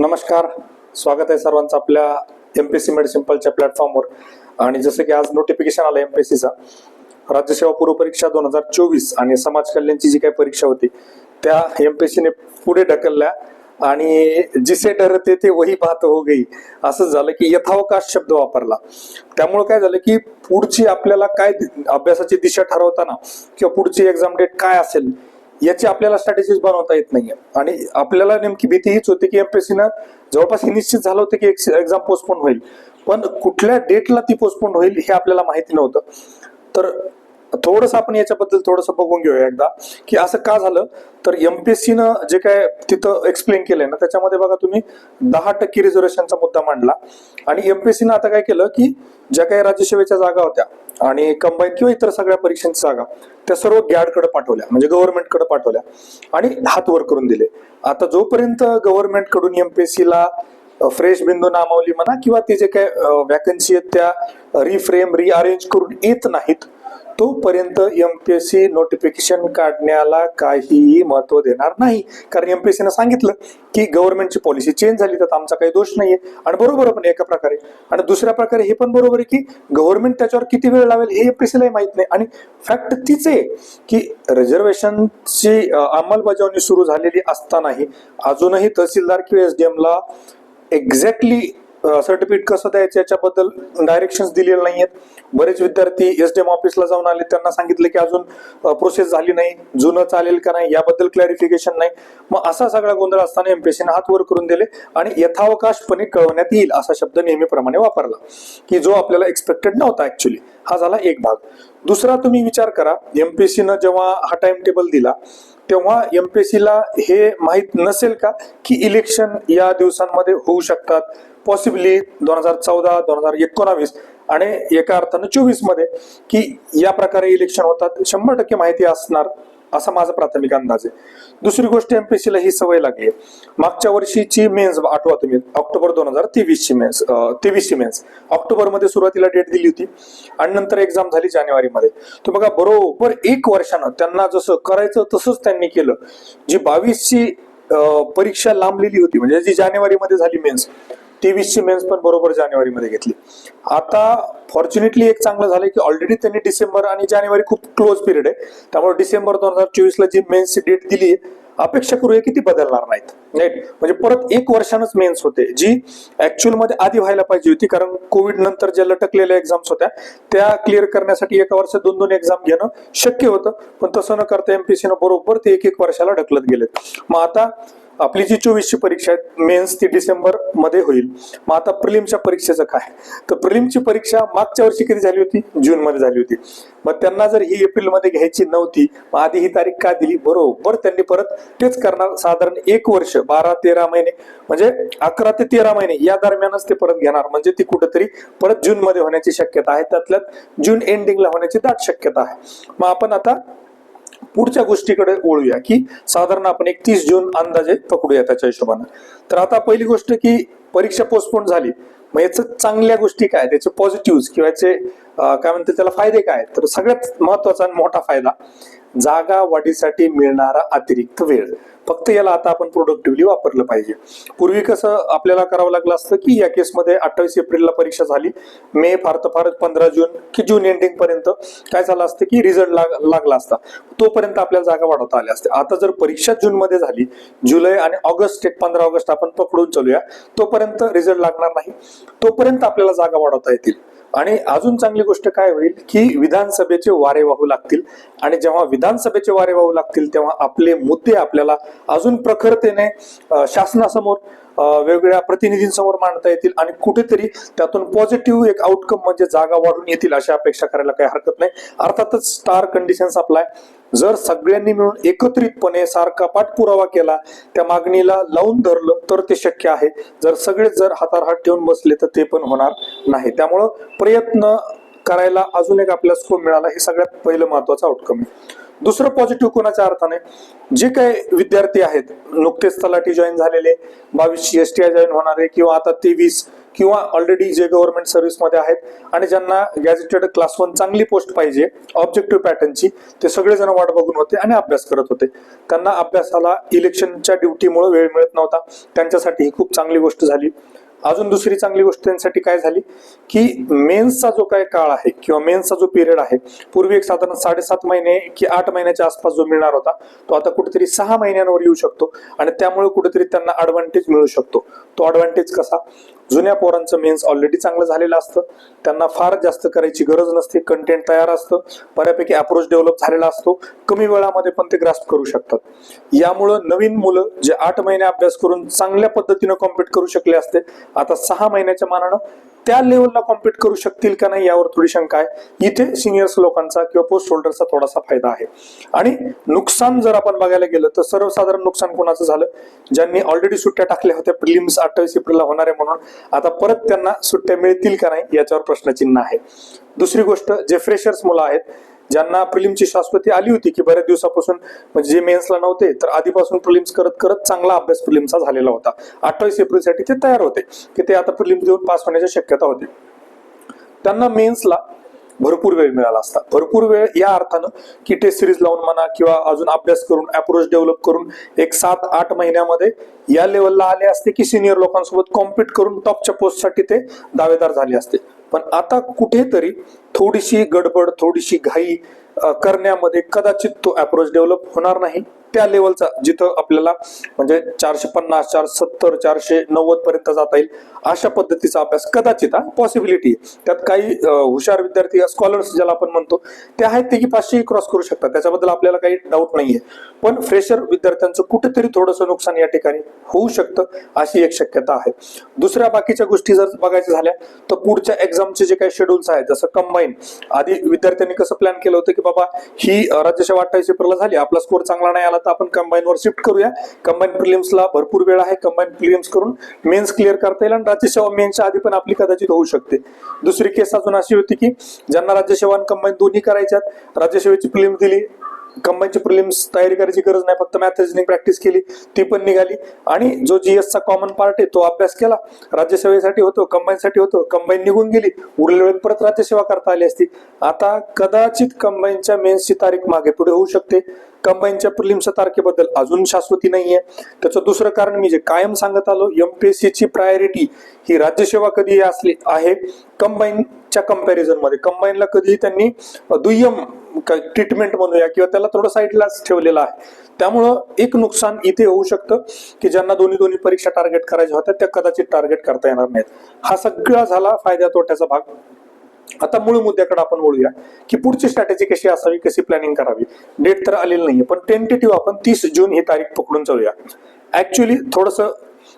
नमस्कार. स्वागत आहे सर्वांचं आपल्या एम पी सी मेड सिम्पलच्या प्लॅटफॉर्मवर आणि जसं की आज नोटिफिकेशन आलं एम पी चा राज्यसेवा पूर्व परीक्षा दोन हजार चोवीस आणि समाज कल्याणची जी काही परीक्षा होती त्या एम पी सीने पुढे ढकलल्या आणि जिसे डरते ते वही बात हो गई. असं झालं की यथावकाश शब्द वापरला. त्यामुळे काय झालं की पुढची आपल्याला काय अभ्यासाची दिशा ठरवताना किंवा पुढची एक्झाम डेट काय असेल याची आपल्याला स्ट्रॅटेजीज बनवता येत नाहीये. आणि आपल्याला नेमकी भीती हीच होती की एमपीएससीनं जवळपास हे निश्चित झालं होतं की एक्झाम पोस्टपोन होईल. पण कुठल्या डेटला ती पोस्टपोन होईल हे आपल्याला माहिती नव्हतं. तर थोडस आपण याच्याबद्दल थोडंसं बघून घेऊया एकदा. की असं का झालं? तर एमपीएससीनं जे काय तिथं एक्सप्लेन केलंय ना त्याच्यामध्ये बघा तुम्ही दहा टक्के रिझर्वेशनचा मुद्दा मांडला. आणि एमपीएससीनं आता काय केलं की ज्या काही राज्यसेवेच्या जागा होत्या आणि कंबाईन किंवा इतर सगळ्या परीक्षांची जागा त्या सर्व गॅडकडे पाठवल्या म्हणजे गव्हर्नमेंटकडे पाठवल्या आणि हात वर करून दिले. आता जोपर्यंत गव्हर्नमेंटकडून एमपीएससी ला फ्रेश बिंदू नामावली म्हणा किंवा ते जे काय वॅकन्सी आहेत त्या रिफ्रेम रिअरेंज करून येत नाहीत तोपर्यंत M P S C notification काढण्याला काहीही महत्त्व देणार नाही. कारण एम पी एस सीनं सांगितलं की गव्हर्नमेंटची पॉलिसी चेंज झाली तर आमचा काही दोष नाहीये. आणि बरोबर पण एका प्रकारे. आणि दुसऱ्या प्रकारे हे पण बरोबर आहे की गव्हर्नमेंट त्याच्यावर किती वेळ लावेल हे एम पी सीलाही माहीत नाही. आणि फॅक्ट तीच आहे की रिझर्वेशनची अंमलबजावणी सुरू झालेली असतानाही अजूनही तहसीलदार किंवा एसडीएम ला एक्झॅक्टली सर्टिफिकेट कसं द्यायचं याच्याबद्दल डायरेक्शन दिलेले नाहीयेत. बरेच विद्यार्थी एस डी एम ऑफिसला जाऊन आले. त्यांना सांगितलं की अजून प्रोसेस झाली नाही. जुनं चालेल का नाही? याबद्दल क्लॅरिफिकेशन नाही. मग असा सगळा गोंधळ असताना एमपीएससीने हात वर करून दिले आणि यथावकाशपणे कळवण्यात येईल असा शब्द नेहमीप्रमाणे वापरला की जो आपल्याला एक्सपेक्टेड नव्हता ऍक्च्युली हा झाला एक भाग. दुसरा तुम्ही विचार करा. एमपीएससीनं जेव्हा हा टाइम टेबल दिला तेव्हा एमपीएससीला हे माहीत नसेल का की इलेक्शन या दिवसांमध्ये होऊ शकतात? पॉसिबली दोन हजार चौदा दोन हजार एकोणावीस आणि एका अर्थानं चोवीसमध्ये की या प्रकारे इलेक्शन होतात शंभर टक्के माहिती असणार असा माझा प्राथमिक अंदाज आहे. दुसरी गोष्ट एमपीसीला ही सवय लागली आहे. मागच्या वर्षीची मेन्स आठवा तुम्ही ऑक्टोबर दोन हजार तेवीस ची मेन्स तेवीस ची मेन्स. ऑक्टोबरमध्ये सुरुवातीला डेट दिली होती आणि नंतर एक्झाम झाली जानेवारीमध्ये. तर बघा बरोबर एक वर्षानं त्यांना जसं करायचं तसंच त्यांनी केलं. जी बावीसची परीक्षा लांबलेली होती म्हणजे जी जानेवारीमध्ये झाली मेन्स तेवीसची मेन्स पण बरोबर जानेवारीमध्ये घेतली. आता फॉर्च्युनेटली एक चांगलं झालं की ऑलरेडी त्यांनी डिसेंबर आणि जानेवारी खूप क्लोज पिरियड आहे. त्यामुळे डिसेंबर दोन हजार चोवीसला जी मेन्सची डेट दिली अपेक्षा करूया की ती बदलणार नाहीत. राईट म्हणजे परत एक वर्षानच मेन्स होते जी ऍक्च्युअलमध्ये आधी व्हायला पाहिजे होती. कारण कोविड नंतर ज्या लटकलेल्या एक्झाम्स होत्या त्या क्लिअर करण्यासाठी एका वर्षात दोन दोन एक्झाम घेणं शक्य होतं. पण तसं न करता एमपीसीनं बरोबर ते एक एक वर्षाला ढकलत गेलेत. मग आता आपली जी चोवीसची परीक्षा आहे मेन्स ती डिसेंबरमध्ये होईल. मग आता प्रिलिमच्या परीक्षेचं काय? तर प्रिलिमची परीक्षा मागच्या वर्षी कधी झाली होती? जून मध्ये झाली होती. मग त्यांना जर ही एप्रिलमध्ये घ्यायची नव्हती मग आधी ही तारीख का दिली? बरोबर त्यांनी परत तेच करणार. साधारण एक वर्ष बारा तेरा महिने म्हणजे अकरा ते तेरा महिने या दरम्यानच ते परत घेणार. म्हणजे ती कुठेतरी परत जून मध्ये होण्याची शक्यता आहे. त्यातल्यात जून एंडिंगला होण्याची दाट शक्यता आहे. मग आपण आता पुढच्या गोष्टीकडे वळूया की साधारण आपण एक तीस जून अंदाजे पकडूया त्याच्या हिशोबाने. तर आता पहिली गोष्ट की परीक्षा पोस्टपोन झाली. मग याचं चांगल्या गोष्टी काय? त्याचे पॉझिटिव्ह किंवा याचे काय म्हणते त्याला फायदे काय? तर सगळ्यात महत्त्वाचा आणि मोठा फायदा जागा वाढीसाठी मिळणारा अतिरिक्त वेळ. फक्त याला आता आपण प्रोडक्टिव्हली वापरलं पाहिजे. पूर्वी कसं आपल्याला करावं लागलं असतं की या केसमध्ये अठ्ठावीस एप्रिलला परीक्षा झाली. मे फार तर फार पंधरा जून की जून एंडिंग पर्यंत काय झालं असतं की रिझल्ट लागला असता. तोपर्यंत आपल्याला जागा वाढवता आल्या असते आता जर परीक्षा जून मध्ये झाली जुलै आणि ऑगस्ट एक पंधरा ऑगस्ट आपण पकडून चालूया तोपर्यंत रिझल्ट लागणार नाही. तोपर्यंत आपल्याला जागा वाढवता येतील. आणि अजून चांगली गोष्ट काय होईल की विधानसभेचे वारे वाहू लागतील. आणि जेव्हा विधानसभेचे वारे वाहू लागतील तेव्हा आपले मुद्दे आपल्याला अजून प्रखरतेने शासनासमोर वेगवेगळ्या प्रतिनिधींसमोर मांडता येतील आणि कुठेतरी त्यातून पॉझिटिव्ह एक आउटकम म्हणजे जागा वाढून येतील अशी अपेक्षा करायला काही हरकत नाही. अर्थातच स्टार कंडिशन्स अप्लाय जर सगळ्यांनी मिळून एकत्रितपणे सारखा पाठपुरावा केला त्या मागणीला लावून धरलं तर ते शक्य आहे. जर सगळेच जर हातार हात ठेवून बसले तर ते पण होणार नाही. त्यामुळं प्रयत्न करायला अजून एक आपल्याला स्कोप मिळाला. हे सगळ्यात पहिलं महत्वाचं आउटकम आहे. दुसरं पॉझिटिव्ह कोणाच्या अर्थाने? जे काही विद्यार्थी आहेत नुकतेच तलाठी जॉईन झालेले बावीसची एस टी आय जॉईन होणारे किंवा आता तेवीस किंवा ऑलरेडी जे गव्हर्नमेंट सर्व्हिसमध्ये आहेत आणि ज्यांना गॅजेटेड क्लास वन चांगली पोस्ट पाहिजे ऑब्जेक्टिव्ह पॅटर्नची ते सगळेजण वाट बघून होते आणि अभ्यास करत होते. त्यांना अभ्यासाला इलेक्शनच्या ड्युटीमुळे वेळ मिळत नव्हता. त्यांच्यासाठी ही खूप चांगली गोष्ट झाली. अजून दुसरी चांगली गोष्ट त्यांच्यासाठी काय झाली? की मेन्सचा जो काय काळ आहे किंवा मेन्सचा जो पिरियड आहे पूर्वी एक साधारण साडेसात महिने की आठ महिन्याच्या आसपास जो मिळणार होता तो आता कुठेतरी सहा महिन्यांवर येऊ शकतो आणि त्यामुळे कुठेतरी त्यांना ऍडव्हान्टेज मिळू शकतो. तो ऍडव्हान्टेज कसा? जुन्या पोरांचं मेन्स ऑलरेडी चांगलं झालेलं असतं. त्यांना फार जास्त करायची गरज नसते कंटेंट तयार असतं बऱ्यापैकी अप्रोच डेव्हलप झालेला असतो कमी वेळामध्ये पण ते ग्रास्प करू शकतात. यामुळं नवीन मुलं जे आठ महिने अभ्यास करून चांगल्या पद्धतीनं कॉम्पीट करू शकले असते आता सहा महिन्याच्या मानानं त्या लेवलला कॉम्पीट करू शकतील का नाही यावर थोडी शंका आहे. इथे सिनियर्स लोकांचा किंवा पोस्ट होल्डरचा थोडासा फायदा आहे. आणि नुकसान जर आपण बघायला गेलं तर सर्वसाधारण नुकसान कोणाचं झालं? ज्यांनी ऑलरेडी सुट्ट्या टाकल्या होत्या प्रिलिम्स अठ्ठावीस एप्रिलला होणार आहे म्हणून. आता परत त्यांना सुट्ट्या मिळतील का नाही याच्यावर प्रश्नचिन्ह आहे. दुसरी गोष्ट जे फ्रेशर्स मुलं आहेत ज्यांना प्रिलिमची शाश्वती आली होती की बऱ्याच दिवसापासून म्हणजे जे मेन्सला नव्हते तर आधीपासून प्रिलिम्स करत करत चांगला अभ्यास प्रिलिमचा झालेला होता. अठ्ठावीस एप्रिलसाठी ते तयार होते की ते आता प्रिलिम्स देऊन पास होण्याची शक्यता होती. त्यांना मेन्सला भरपूर वेळ मिळाला असता. भरपूर वेळ या अर्थानं की टेस्ट सिरीज लावून म्हणा किंवा अजून अभ्यास करून अप्रोच डेव्हलप करून एक सात आठ महिन्यामध्ये या लेवलला आले असते की सिनियर लोकांसोबत कॉम्पिट करून टॉपच्या पोस्टसाठी ते दावेदार झाले असते. पण आता कुठेतरी थोडीशी गडबड थोडीशी घाई करण्यामध्ये कदाचित तो अप्रोच डेव्हलप होणार नाही. त्या लेवलचा जिथं आपल्याला म्हणजे चारशे पन्नास चारशे सत्तर चारशे नव्वद पर्यंत जाता येईल अशा पद्धतीचा अभ्यास कदाचित हा पॉसिबिलिटी त्यात काही हुशार विद्यार्थी स्कॉलर्स ज्याला आपण म्हणतो ते आहेत ते की पाचशेही क्रॉस करू शकतात. त्याच्याबद्दल आपल्याला काही डाऊट नाहीये. पण फ्रेशर विद्यार्थ्यांचं कुठेतरी थोडंसं नुकसान या ठिकाणी होऊ शकतं अशी एक शक्यता आहे. दुसऱ्या बाकीच्या गोष्टी जर बघायच्या झाल्या तर पुढच्या एक्झामचे जे काही शेड्यूल्स आहेत जसं कंबाईन आधी विद्यार्थ्यांनी कसं प्लॅन केलं होतं की बाबा ही राज्यसेवा अठ्ठावीस एप्रिलला झाली आपला स्कोर चांगला नाही आला तर आपण combine वर शिफ्ट करूया. कंबाईन प्रिलिम्सला भरपूर वेळ आहे कंबाईन प्रिलिम्स करून मेन्स क्लिअर करता येईल आणि राज्यसेवा मेन्सच्या आधी पण आपली कदाचित होऊ शकते. दुसरी केस अजून अशी होती की ज्यांना राज्यसेवा आणि कंबाईन दोन्ही करायच्यात राज्यसेवेची प्रिलिम्स दिली कंबाईनची प्रिलिम्स तयारी करायची गरज नाही फक्त मॅथ रिजनिंग प्रॅक्टिस केली ती पण निघाली. आणि जो जीएसचा कॉमन पार्ट आहे तो अभ्यास केला. राज्यसेवेसाठी होतो कंबाईनसाठी होतो कंबाईन निघून गेली. उरलेल्या वेळेत परत राज्यसेवा करता आली असती. आता कदाचित कंबाईनच्या मेन्सची तारीख मागे पुढे होऊ शकते. कंबाईनच्या प्रिलिम्सच्या तारखेबद्दल अजून शाश्वती नाहीये. त्याचं दुसरं कारण मी जे कायम सांगत आलो एमपीएससीची प्रायोरिटी ही राज्यसेवा कधी असली आहे. कंबाईनच्या कम्पॅरिझनमध्ये कंबाईनला कधीही त्यांनी दुय्यम ट्रीटमेंट म्हणूया किंवा त्याला थोडं साईडलाच ठेवलेलं आहे. त्यामुळं एक नुकसान इथे होऊ शकतं की ज्यांना दोन्ही दोन्ही परीक्षा टार्गेट करायच्या होत्या त्या कदाचित टार्गेट करता येणार नाहीत. हा सगळा झाला फायदा तोट्याचा भाग. आता मूळ मुद्द्याकडे आपण वळूया की पुढची स्ट्रॅटेजी कशी असावी कशी प्लॅनिंग करावी. डेट तर आलेली नाहीये पण टेंटेटिव्ह आपण तीस जून ही तारीख पकडून चालूया ऍक्च्युली थोडस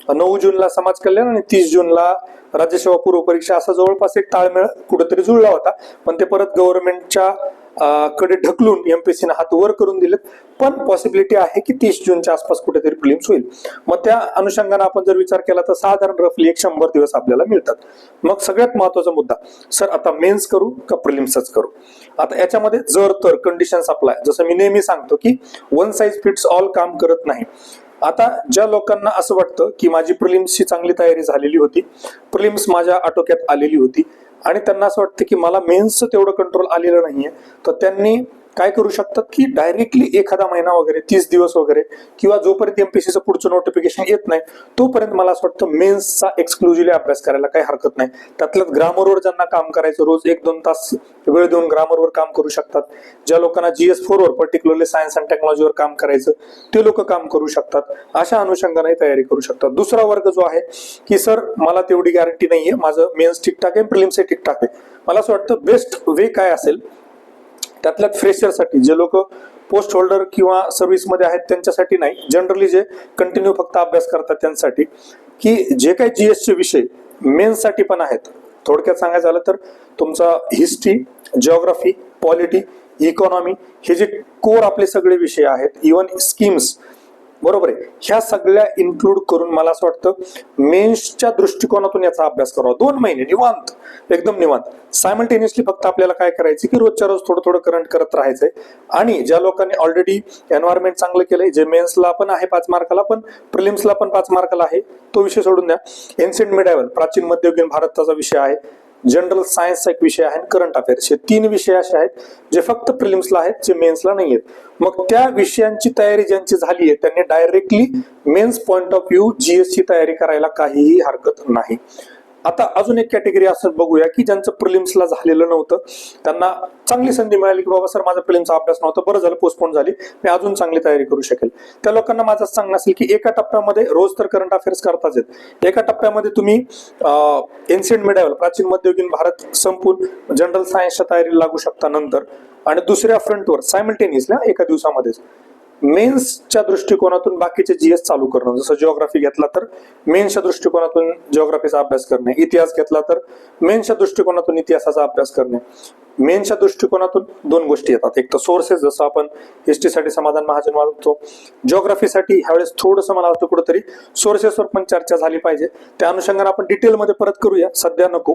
नऊ जूनला समाज कल्याण आणि तीस जूनला राज्यसेवा पूर्व परीक्षा असा जवळपास एक ताळमेळ कुठेतरी जुळला होता. पण ते परत गव्हर्नमेंटच्या कडे ढकलून एमपीएससीने हात वर करून दिलेत. पण पॉसिबिलिटी आहे की तीस जूनच्या आसपास कुठेतरी प्रिलिम्स होईल. मग त्या अनुषंगाने आपण जर विचार केला तर साधारण रफली एक शंभर दिवस आपल्याला मिळतात. मग सगळ्यात महत्त्वाचा मुद्दा सर आता मेन्स करू का प्रिलिम्सच करू? आता याच्यामध्ये जर तर कंडिशन्स अप्लाय जसं मी नेहमी सांगतो की वन साईज फिट्स ऑल काम करत नाही. आता ज्या लोकांना असं वाटतं की माझी प्रिलिम्सची चांगली तयारी झालेली होती प्रिलिम्स माझ्या आटोक्यात आलेली होती आणि त्यांना असं वाटतं की मला मेन्सचं तेवढं कंट्रोल आलेलं नाहीये. तर त्यांनी काय करू शकतात की डायरेक्टली एखादा महिना वगैरे तीस दिवस वगैरे किंवा जोपर्यंत एमपीसीचं पुढचं नोटिफिकेशन येत नाही तोपर्यंत मला असं वाटतं मेन्सचा एक्सक्लुझिव्हली अभ्यास करायला काही हरकत नाही. त्यातलं ग्रामरवर ज्यांना काम करायचं रोज एक दोन तास वेळ देऊन ग्रामरवर काम करू शकतात. ज्या लोकांना जीएस फोर वर पर्टिक्युलरली सायन्स अँड टेक्नॉलॉजीवर काम करायचं ते लोक काम करू शकतात. अशा अनुषंगाने तयारी करू शकतात. दुसरा वर्ग जो आहे की सर मला तेवढी गॅरंटी नाहीये. माझं मेन्स ठीकठाक आहे प्रिलिम्सही ठीकठाक आहे. मला असं वाटतं बेस्ट वे काय असेल त्यातल्या फ्रेशरसाठी जे लोक पोस्ट होल्डर किंवा सर्व्हिसमध्ये आहेत त्यांच्यासाठी नाही. जनरली जे कंटिन्यू फक्त अभ्यास करतात त्यांच्यासाठी की जे काही जीएसचे विषय मेन्ससाठी पण आहेत. थोडक्यात सांगायचं झालं तर तुमचा हिस्ट्री जिओग्राफी पॉलिटी इकॉनॉमी हे जे कोर आपले सगळे विषय आहेत इवन स्कीम्स बरोबर आहे. ह्या सगळ्या इन्क्लूड करून मला असं वाटतं मेन्सच्या दृष्टिकोनातून याचा अभ्यास करावा. दोन महिने निवांत. एकदम निवांत. सायमल्टेनियसली फक्त आपल्याला काय करायचं की रोजच्या रोज थोडं थोडं करंट करत राहायचंय. आणि ज्या लोकांनी ऑलरेडी एन्व्हायरमेंट चांगलं केलंय जे मेन्सला पण आहे पाच मार्काला पण प्रिलिम्सला पण पाच मार्काला आहे तो विषय सोडून द्या. एन्सेंट मिडायवल प्राचीन मध्ययुगीन भारताचा विषय आहे. जनरल सायन्सचा एक विषय आहे करंट अफेअर्स हे तीन विषय असे आहेत जे फक्त प्रिलिम्सला आहेत जे मेन्सला नाही आहेत मग त्या विषयांची तयारी ज्यांची झाली आहे त्यांनी directly mains point of view GS ची तयारी करायला काहीही हरकत नाही. आता अजून एक कॅटेगरी असं बघूया की ज्यांचं प्रिलिम्सला झालेलं नव्हतं. त्यांना चांगली संधी मिळाली की बाबा सर माझा प्रिलिम्सचा अभ्यास नव्हता बरं झालं पोस्टपोन झाली मी अजून चांगली तयारी करू शकेल. त्या लोकांना माझं सांगणं असेल की एका टप्प्यामध्ये रोज तर करंट अफेअर्स करताच आहेत एका टप्प्यामध्ये तुम्ही एन्शियंट मिडायवल प्राचीन मध्ययुगीन भारत संपून जनरल सायन्सच्या तयारीला लागू शकता नंतर. आणि दुसऱ्या फ्रंटवर सायमल्टेनियसला एका दिवसामध्येच. मेन्सच्या दृष्टिकोनातून बाकीचे जीएस चालू करणं. जसं जिओग्राफी घेतला तर मेन्सच्या दृष्टिकोनातून जिओग्राफीचा अभ्यास करणे. इतिहास घेतला तर मेन्सच्या दृष्टिकोनातून इतिहासाचा अभ्यास करणे. मेनच्या दृष्टिकोनातून दोन गोष्टी येतात. एक तर सोर्सेस जसं आपण हिस्ट्रीसाठी समाधान महाजन वाजवतो जिओग्राफीसाठी ह्यावेळेस थोडंसं मला वाटतं कुठंतरी सोर्सेसवर पण चर्चा झाली पाहिजे. त्या अनुषंगाने आपण डिटेलमध्ये परत करूया. सध्या नको.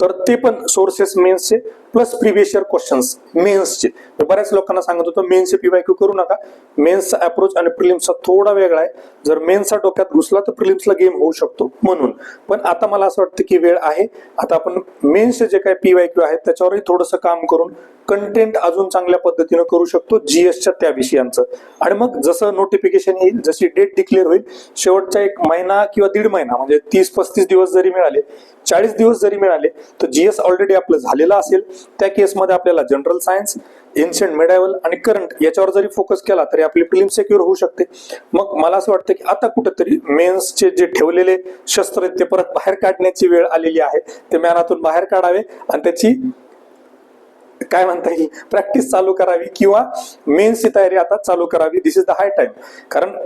तर ते पण सोर्सेस मेन्सचे प्लस प्रिव्हियस इयर क्वेश्चन्स मेन्सचे मी बऱ्याच लोकांना सांगत होतो मेन्सचे पीवायक्यू करू नका. मेन्सचा अप्रोच आणि प्रिलिम्सचा थोडा वेगळा आहे. जर मेन्सचा डोक्यात घुसला तर प्रिलिम्सला गेम होऊ शकतो म्हणून. पण आता मला असं वाटतं की वेळ आहे. आता आपण मेन्सचे जे काही पीवायक्यू आहेत त्याच्यावरही थोडंसं काम करून कंटेंट अजून चांगल्या पद्धतीनं करू शकतो जीएसच्या त्या विषयांचं. आणि मग जसं नोटिफिकेशन येईल जशी डेट डिक्लेअर होईल शेवटचा एक महिना किंवा दीड महिना म्हणजे तीस पस्तीस दिवस जरी मिळाले चाळीस दिवस जरी मिळाले तर जीएस ऑलरेडी आपलं झालेलं असेल. त्या केसमध्ये आपल्याला जनरल सायन्स एन्शियंट मेडायवल आणि करंट याच्यावर जरी फोकस केला तरी आपली फिल्म सेक्युअर होऊ शकते. मग मला असं वाटतं की आता कुठेतरी मेन्सचे जे ठेवलेले शस्त्र आहेत ते परत बाहेर काढण्याची वेळ आलेली आहे. ते मॅनातून बाहेर काढावे आणि त्याची काय म्हणता येईल? प्रॅक्टिस चालू करावी किंवा मेन्सची तयारी आता चालू करावी. This is the high time कारण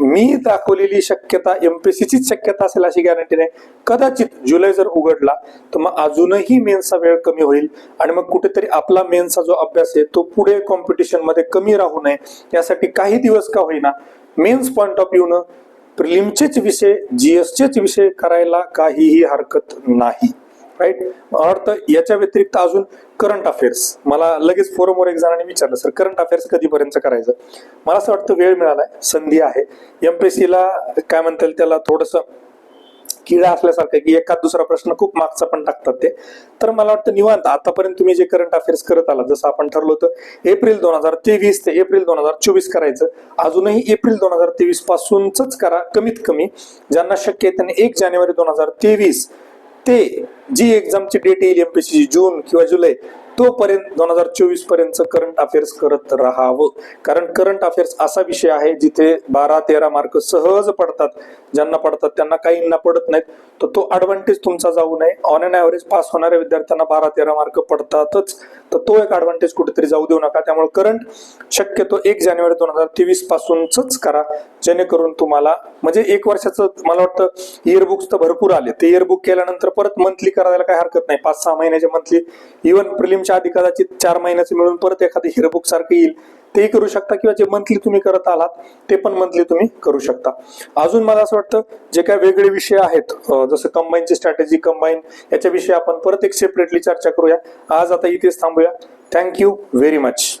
मी दाखवलेली शक्यता एमपीसीचीच शक्यता असेल अशी गॅरंटी नाही. कदाचित जुलै जर उघडला तर मग अजूनही मेन्सचा वेळ कमी होईल आणि मग कुठेतरी आपला मेन्सचा जो अभ्यास आहे तो पुढे कॉम्पिटिशनमध्ये कमी राहू नये. यासाठी काही दिवस का होईना मेन्स पॉईंट ऑफ व्ह्यूनं प्रिलिमचेच विषय जीएसचेच विषय करायला काहीही हरकत नाही. राईट मला वाटतं याच्या व्यतिरिक्त अजून करंट अफेअर्स मला लगेच फोरमवर एक जणांनी विचारलं सर करंट अफेअर्स कधीपर्यंत करायचं? मला असं वाटतं वेळ मिळालाय संधी आहे. एमपीएससीला काय म्हणता येईल त्याला थोडंसं किडा असल्यासारखं की एखाद दुसरा प्रश्न खूप मागचा पण टाकतात ते. तर मला वाटतं निवांत आतापर्यंत तुम्ही जे करंट अफेअर्स करत आला जसं आपण ठरलो होतं एप्रिल दोन हजार तेवीस ते एप्रिल दोन हजार चोवीस करायचं. अजूनही एप्रिल दोन हजार तेवीस पासूनच करा कमीत कमी. ज्यांना शक्य आहे त्यांनी एक जानेवारी दोन हजार तेवीस ते जी एक्झामची डेट येईल सी जून किंवा जुलै तोपर्यंत दोन हजार चोवीसपर्यंत करंट अफेअर्स करत राहावं. कारण करंट अफेअर्स असा विषय आहे जिथे बारा तेरा मार्क सहज पडतात. ज्यांना पडतात त्यांना काहींना पडत नाहीत. तर तो ऍडव्हान्टेज तुमचा जाऊ नये. ऑन अन ॲव्हरेज पास होणाऱ्या विद्यार्थ्यांना बारा तेरा मार्क पडतातच. तर तो एक ऍडव्हान्टेज कुठेतरी जाऊ देऊ नका. त्यामुळे करंट शक्यतो एक जानेवारी दोन हजार तेवीस पासूनच करा. जेणेकरून तुम्हाला म्हणजे एक वर्षाचं मला वाटतं इयरबुक्स तर भरपूर आले. ते इयरबुक केल्यानंतर परत मंथली करायला काही हरकत नाही. पाच सहा महिन्याचे मंथली इव्हन प्रिलिम प्रिलिमच्या आधी कदाचित चार महिन्याचे मिळून परत एखादं हिरबुक सारखं येईल तेही करू शकता किंवा जे मंथली तुम्ही करत आलात ते पण मंथली तुम्ही करू शकता. अजून मला असं वाटतं जे काही वेगळे विषय आहेत जसं कंबाईनची स्ट्रॅटेजी कंबाईन याच्याविषयी आपण परत एक सेपरेटली चर्चा करूया. आज आता इथेच थांबूया. Thank you very much